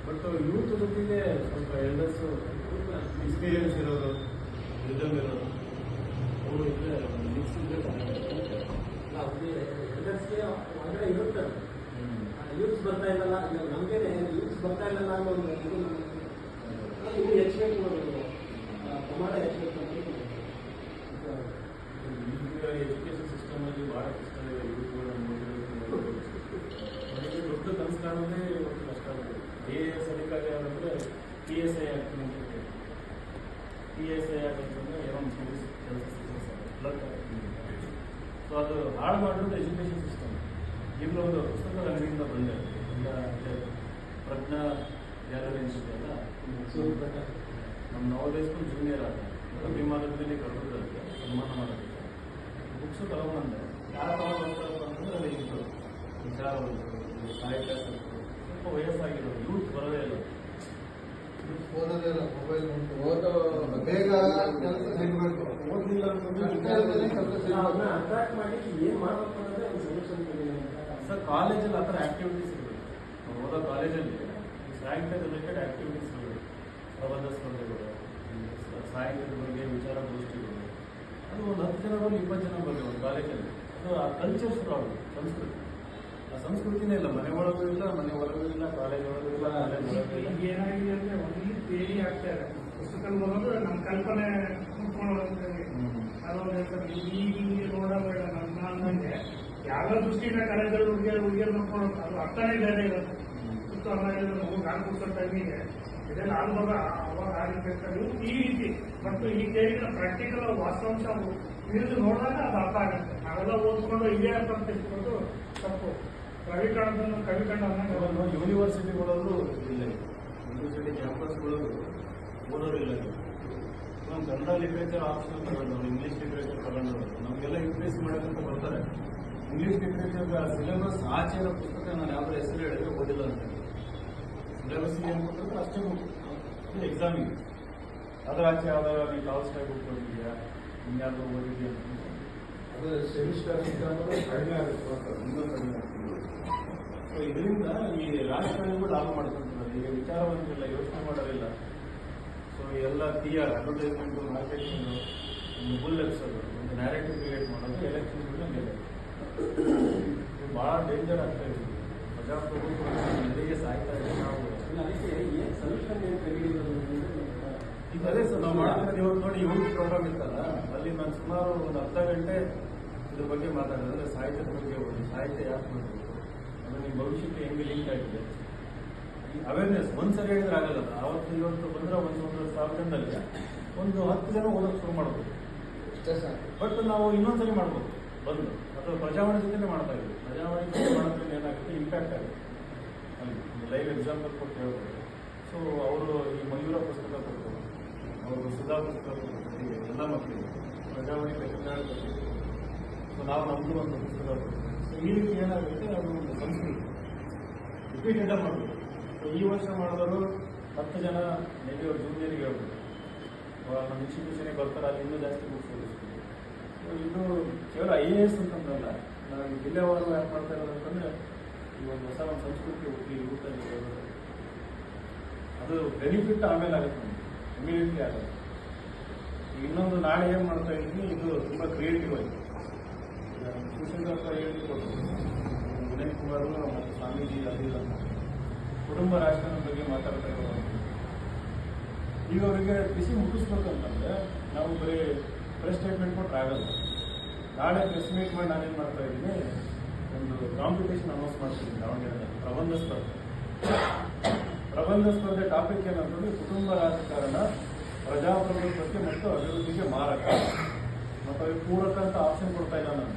ಬಟ್ ಯೂತ್ ಜೊತೆಗೆ ಸ್ವಲ್ಪ ಎಲ್ಡರ್ಸು ಎಕ್ಸ್ಪೀರಿಯನ್ಸ್ ಇರೋದು ರಿದಮ್ ಇರೋದು, ಅವರು ಇದ್ದರೆ ಮಿಕ್ಸ್ ಇದ್ದರೆ ಯೂಸ್ ಬರ್ತಾ ಇಲ್ಲಲ್ಲ ನಮಗೆ ಯೂಸ್ ಬರ್ತಾ ಇಲ್ಲಲ್ಲ ಅನ್ನೋ ಒಂದು ಹೆಚ್ಚಬೇಕು ಪ್ರಮಾಣ ಹೆಚ್ಚಬೇಕು ಅಂತ ಈಗ ಎಜುಕೇಶನ್ ಸಿಸ್ಟಮ್ ಅಲ್ಲಿ ಬಹಳ ಕಷ್ಟ ಇದೆ ಯೂತ್ಗಳನ್ನು ನನಗೆ ದೊಡ್ಡ ಕನಸು ಕಾಣೋದೇ ಒಂದು ಕಷ್ಟ ಆಗಿದೆ ಐ ಎ ಎಸ್ ಅಧಿಕಾರಿ ಯಾರಂದ್ರೆ ಪಿ ಎಸ್ ಐ ಆಗ್ತೀನಿ ಅಂತ ಪಿ ಎಸ್ ಐ ಆಗಂತಂದ್ರೆ ಏನೋ ಒಂದು ಪೊಲೀಸ್ ಕೆಲಸ ಸಿಗ್ತದೆ ಸರ್ ಸೊ ಅದು ಹಾಳು ಮಾಡಿರೋದು ಎಜುಕೇಶನ್ ಸಿಸ್ಟಮ್ ಈಗಲೂ ಒಂದು ಪುಸ್ತಕದ ಅಂಗಡಿಯಿಂದ ಬಂದೆ ಈಗ ಇದೆ ಪ್ರಜ್ಞಾ ಗ್ಯಾಲರಿ ಅನ್ಸುತ್ತಲ್ಲ ನಮ್ಮ ನವೋದಯ ಸ್ಕೂಲ್ ಜೂನಿಯರ್ ಆದ ಅಭಿಮಾನದಲ್ಲಿ ಕರ್ಕೊಂಡ್ರೆ ಸನ್ಮಾನ ಮಾಡೋದಕ್ಕೆ ಬುಕ್ಸು ತಗೊಂಡ್ಬಂದೆ ಯಾರು ತಗೊಂಡ್ಬರ್ತಾರಪ್ಪ ಅಂತಂದ್ರೆ ಅದು ಇಬ್ಬರು ವಿಚಾರವಂತರು ಸಾಹಿತ್ಯ ಸ್ವಲ್ಪ ವಯಸ್ಸಾಗಿರೋರು ಯೂತ್ ಬರವೇ ಇಲ್ಲ ಓದೋದೇ ಇಲ್ಲ ಮೊಬೈಲ್ ಉಂಟು ಓದೋ ಬೇಗ ಕೆಲಸ ಸಿಗಬೇಕು ಓದಲಿಲ್ಲ ಅಂತಂದ್ರೆ ಅಟ್ರಾಕ್ಟ್ ಮಾಡಿ ಏನು ಮಾಡ್ಬೇಕು ಅನ್ನೋದೇ ಒಂದು ಸೊಲ್ಯೂಷನ್ ಸರ್ ಕಾಲೇಜಲ್ಲಿ ಆ ಥರ ಆಕ್ಟಿವಿಟೀಸ್ ಇರಬೇಕು ನಾವು ಓದೋ ಕಾಲೇಜಲ್ಲಿ ಸಾಹಿತ್ಯ ರಿಲೇಟೆಡ್ ಆಕ್ಟಿವಿಟೀಸ್ ಇರಬೇಕು ಪ್ರಬಂಧ ಸ್ಪರ್ಧೆಗಳು ಸಾಹಿತ್ಯದ ಬಗ್ಗೆ ವಿಚಾರಗೋಷ್ಠಿಗಳು ಅದು ಒಂದು ಹತ್ತು ಜನ ಬಂದು ಇಪ್ಪತ್ತು ಜನ ಬರಬೇಕು ಒಂದು ಕಾಲೇಜಲ್ಲಿ. ಅದು ಆ ಕಲ್ಚರ್ ಪ್ರಾಬ್ಲಮ್ ಆಗುತ್ತೆ ಸಂಸ್ಕೃತಿ. ಆ ಸಂಸ್ಕೃತಿನೇ ಇಲ್ಲ ಮನೆ ಒಳಗೂ ಇಲ್ಲ ಮನೆ ಇಲ್ಲ ಕಾಲೇಜ್ ಒಳಗೂ ಇಲ್ಲ ಕಾಲೇಜ್ ಒಳಗೂ ಇಲ್ಲ. ಈಗ ಏನಾಗಿದೆ ಅಂದ್ರೆ ಒಂದೇ ತೇಲಿ ಆಗ್ತಾ ಇದೆ. ಪುಸ್ತಕಗಳು ಬರೋದು ನಮ್ಮ ಕಲ್ಪನೆ ಅದೊಂದು ಈಗ ನೋಡಬೇಡ ನನ್ನ ಅಂದಂಗೆ ಯಾವ ದೃಷ್ಟಿಯಿಂದ ಕಾಲೇಜಲ್ಲಿ ಹುಡುಗಿಯರು ಹುಡುಗಿಯರು ನೋಡ್ಕೊಂಡು ಅದು ಅರ್ಥನೇ ಬೇರೆ ಇರುತ್ತೆ. ಸುತ್ತ ಅಲ್ಲ ಹೇಳಿದ್ರೆ ಮಗು ಗಾಳಿ ಕೊಡ್ಸೋ ಟೈಮಿಗೆ ಇದೆಲ್ಲ ಅನುಭವ ಅವಾಗ ಆಗಿರ್ಬೇಕು ಈ ರೀತಿ. ಮತ್ತು ಈ ಕೇಳಿದ ಪ್ರಾಕ್ಟಿಕಲ್ ವಾಸ್ತವಾಂಶ ತಿಳಿದು ನೋಡಿದಾಗ ಅದು ಅರ್ಥ ಆಗುತ್ತೆ. ನಾವೆಲ್ಲ ಓದ್ಕೊಂಡು ಇದೇ ಅರ್ಥ ಅಂತ ತಿಳ್ಕೊಂಡು ತಪ್ಪು. ಅನ್ನೋ ಇವಾಗ ಯೂನಿವರ್ಸಿಟಿಗಳಲ್ಲೂ ಇಲ್ಲ ಯೂನಿವರ್ಸಿಟಿ ಕ್ಯಾಂಪಸ್ಗಳಲ್ಲೂ ಓದೋರು ಇಲ್ಲ ನಾವು ಕನ್ನಡ ಲಿಟ್ರೇಚರ್ ಆಪ್ಷನ್ ತಗೊಂಡವರು ಇಂಗ್ಲೀಷ್ ಲಿಟ್ರೇಚರ್ ತಗೊಂಡವರು, ನಮಗೆಲ್ಲ ಇಂಕ್ರೀಸ್ ಮಾಡೋಕ್ಕಂತ ಬರ್ತಾರೆ. ಇಂಗ್ಲೀಷ್ ಲಿಟ್ರೇಚರ್ ಸಿಲೆಬಸ್ ಆಚೆ ಪುಸ್ತಕ ನಾನು ಯಾವ್ದು ಹೆಸರು ಹೇಳಿದ್ರೆ ಓದಿಲ್ಲ ಅಂತ. ಏನು ಕೊಟ್ಟರೆ ಅಷ್ಟೇ ಬುಕ್ ಎಕ್ಸಾಮಿಗೆ ಅದರ ಆಚೆ ಯಾವ್ದಾರ ನೀವು ಬುಕ್ ಓದಿದ್ಯಾ ಇನ್ಯಾವುದೋ ಓದಿದ್ಯಾ ಅದು ಸೆಮಿಸ್ಟರ್ ಕಡಿಮೆ ಆಗುತ್ತೆ ಅಂತ ಇನ್ನೂ ಕಡಿಮೆ ಆಗ್ತದೆ. ಸೊ ಇದರಿಂದ ಈ ರಾಜಕಾರಣಿಗಳು ಲಾಭ ಮಾಡ್ಕೊಂತಾರೆ ಈಗ ವಿಚಾರವಂತಿಲ್ಲ ಯೋಚನೆ ಮಾಡೋದಿಲ್ಲ ಸೊ ಎಲ್ಲ ಟಿ ಆರ್ ಅಡ್ವರ್ಟೈಸ್ಮೆಂಟ್ ಮಾರ್ಕೆಟಿಂಗ್ ಒಂದು ಬುಲ್ ಎಪ್ಸೋದು ಒಂದು ನ್ಯಾರೇಟಿವ್ ಕ್ರಿಯೇಟ್ ಮಾಡೋದು ಎಲೆಕ್ಷನ್ ಮೇಲೆ ಇದು. ಭಾಳ ಡೇಂಜರ್ ಆಗ್ತಾ ಇದೆ. ಪ್ರಜಾಪ್ರಭುತ್ವ ಸಾಯ್ತಾ ಇದೆ. ನಾವು ಈ ಅದೇ ಸರ್ ನಾವು ಮಾಡ್ತಿರೋದು ಇವತ್ತು ನೋಡಿ ಇವತ್ತು ಪ್ರೋಗ್ರಾಮ್ ಇತ್ತಲ್ಲ ಅಲ್ಲಿ ನಾನು ಸುಮಾರು ಒಂದು ಅರ್ಧ ಗಂಟೆ ಇದ್ರ ಬಗ್ಗೆ ಮಾತಾಡಿದೆ ಅಂದರೆ ಸಾಹಿತ್ಯದ ಬಗ್ಗೆ ಒಂದು ಸಾಹಿತ್ಯ ಯಾಕೆ ಮಾಡಬೇಕು? ಅದು ಭವಿಷ್ಯಕ್ಕೆ ಹೆಂಗೆ ಲಿಂಕ್ ಆಗಿದೆ? ಅವೇರ್ನೆಸ್ ಒಂದ್ಸರಿ ಹೇಳಿದ್ರೆ ಆಗಲ್ಲ ಅವತ್ತು ಇವತ್ತು ಬಂದ್ರೆ ಒಂದು ಒಂದು ಸಾವಿರ ಜನದಲ್ಲಿ ಒಂದು ಹತ್ತು ಜನ ಓದೋಕೆ ಶುರು ಮಾಡ್ಬೋದು. ಬಟ್ ನಾವು ಇನ್ನೊಂದ್ಸರಿ ಮಾಡ್ಬೋದು ಬಂದು. ಅಥವಾ ಪ್ರಜಾವಾಣಿ ಜೊತೆ ಮಾಡ್ತಾ ಇದ್ದೀವಿ. ಪ್ರಜಾವಾಣಿ ಜೊತೆ ಮಾಡೋದ್ರಿಂದ ಏನಾಗುತ್ತೆ? ಇಂಪ್ಯಾಕ್ಟ್ ಆಗುತ್ತೆ. ಲೈವ್ ಎಕ್ಸಾಂಪಲ್ ಕೊಟ್ಟು ಹೇಳ್ಬೋದು. ಸೊ ಅವರು ಈ ಮಯೂರ ಪುಸ್ತಕ ಕೊಟ್ಟರು. ಅವರು ಸುಧಾ ಪುಸ್ತಕ ಕೊಟ್ಟರು. ಎಲ್ಲ ಮಕ್ಕಳಿಗೆ. ಪ್ರಜಾವಾಣಿ ಕನ್ನಡ ಸೊ ನಾವು ನಮ್ಮದು ಒಂದು ಪುಸ್ತಕ ಸೊ ಈ ರೀತಿ ಏನಾಗುತ್ತೆ? ಅದು ಒಂದು ಸಂಸ್ಕೃತಿ. ರಿಪೀಟೆಡ್ ಮಾಡಬೇಕು ಸೊ ಈ ವರ್ಷ ಮಾಡಿದವರು ಹತ್ತು ಜನ ಮೇಬಿ ಅವ್ರು ಜೂನಿಯರಿಗೆ ಹೇಳ್ಬೋದು. ನಮ್ಮ ಇನ್ಸ್ಟಿಟ್ಯೂಷನ್ಗೆ ಬರ್ತಾರೆ, ಅಲ್ಲಿ ಇನ್ನೂ ಜಾಸ್ತಿ ಬುಕ್ಸ್ ಓದಿಸ್ತೀವಿ ಇದು ಕೇವಲ ಐ ಎ ಎಸ್ ಅಂತಂದ್ರಲ್ಲ ನಾವು ಜಿಲ್ಲೆ ಜಿಲ್ಲೆವಾರು ಯಾಕೆ ಮಾಡ್ತಾ ಇರೋದು ಅಂತಂದ್ರೆ ಈ ಒಂದು ಹೊಸ ಒಂದು ಸಂಸ್ಕೃತಿ ಹುಟ್ಟಿ ಯುವಕರಿಗೆ. ಅದು ಬೆನಿಫಿಟ್ ಆಮೇಲೆ ಆಗುತ್ತೆ ಇಮಿಡಿಯೇಟ್ಲಿ ಆಗುತ್ತೆ. ಇನ್ನೊಂದು ನಾಳೆ ಏನು ಮಾಡ್ತಾ ಇದ್ದೀನಿ, ಇದು ತುಂಬ ಕ್ರಿಯೇಟಿವ್ ಆಗಿದೆ. ಟ್ಯೂಷನ್ ಹತ್ರ ಹೇಳ್ಕೊಟ್ಟು ವಿನಯ್ ಕುಮಾರ್ ಮತ್ತು ಸ್ವಾಮೀಜಿ ಅದಿಲ್ಲ ಕುಟುಂಬ ರಾಜಕಾರಣ ಬಗ್ಗೆ ಮಾತಾಡ್ತಾ ಇರೋದು ಈಗ ಅವರಿಗೆ ಬಿಸಿ ಮುಟ್ಟಿಸ್ಬೇಕಂತಂದ್ರೆ ನಾವು ಬರೀ ಪ್ರೆಸ್ ಸ್ಟೇಟ್ಮೆಂಟ್ ಕೊಟ್ಟರೆ ಆಗಲ್ಲ. ನಾಳೆ ಪ್ರೆಸ್ ಮೀಟ್ ಮಾಡಿ ನಾನೇನು ಮಾಡ್ತಾ ಇದ್ದೀನಿ ಒಂದು ಕಾಂಪಿಟೇಷನ್ ಅನೌನ್ಸ್ ಮಾಡ್ತೀನಿ ದಾವಣಗೆರೆ ಪ್ರಬಂಧ ಸ್ಪರ್ಧೆ. ಪ್ರಬಂಧ ಸ್ಪರ್ಧೆ ಟಾಪಿಕ್ ಏನಂತಂದ್ರೆ ಕುಟುಂಬ ರಾಜಕಾರಣ, ಪ್ರಜಾಪ್ರಭುತ್ವಕ್ಕೆ ಮತ್ತು ಅಭಿವೃದ್ಧಿಗೆ ಮಾರಕ. ಮತ್ತು ಅವ್ರಿಗೆ ಪೂರಕ ಅಂತ ಆಪ್ಷನ್ ಕೊಡ್ತಾ ಇಲ್ಲ ನಾನು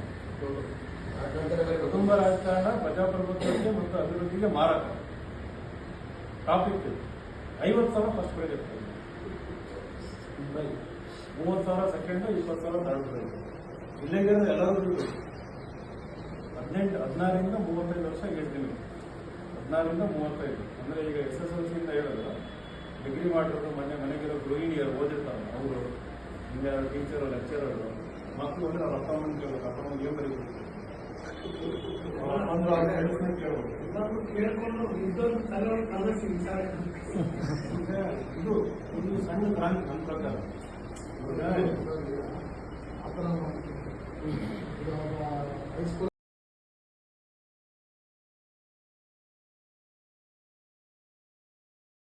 ಕುಟುಂಬ ರಾಜಕಾರಣ, ಪ್ರಜಾಪ್ರಭುತ್ವಕ್ಕೆ ಮತ್ತು ಅಭಿವೃದ್ಧಿಗೆ ಮಾರಕ. ಟಾಪಿಕ್ ಐವತ್ತು ಸಾವಿರ ಫಸ್ಟ್ ಪ್ರೈಸ್ ಇರ್ತದೆ ಮೂವತ್ತು ಸಾವಿರ ಸೆಕೆಂಡ್ ಇಪ್ಪತ್ತು ಸಾವಿರ ಥರ್ಡ್ ಪ್ರೈಸ್ ಇಲ್ಲಿಗೆ ಎಲ್ಲರೂ ಹದಿನೆಂಟು ಹದಿನಾರರಿಂದ ಮೂವತ್ತೈದು ವರ್ಷ ಏಜ್ ಲಿಮಿಟ್ ಹದಿನಾರರಿಂದ ಮೂವತ್ತೈದು. ಅಂದರೆ ಈಗ ಎಸ್ ಎಸ್ ಎಲ್ ಸಿಯಿಂದ ಹೇಳಿದ್ರು ಡಿಗ್ರಿ ಮಾಡಿರೋದು ಮನೆ ಮನೆಗಿರೋ ಗೃಹಿಣಿಯರು ಓದಿರ್ತಾರೆ ಅವರು. ಹಿಂಗೆ ಟೀಚರು ಲೆಕ್ಚರರು ಮಕ್ಕಳು ಅಂದರೆ ಅವ್ರ ಅಪ್ಪ ಅಮ್ಮನ ಕೇಳಬೇಕು ಅಪ್ಪ ಅಮ್ಮನ ಏನು ಬರೀಬೇಕು? ಕೇಳ್ಕೊಂಡು ಇದು ಒಂದು ಸಣ್ಣ ಕ್ರಾಂತಿ ನನ್ನ ಪ್ರಕಾರ. ಇವಾಗ ಆ ಥರ ಹೈಸ್ಕೂಲ್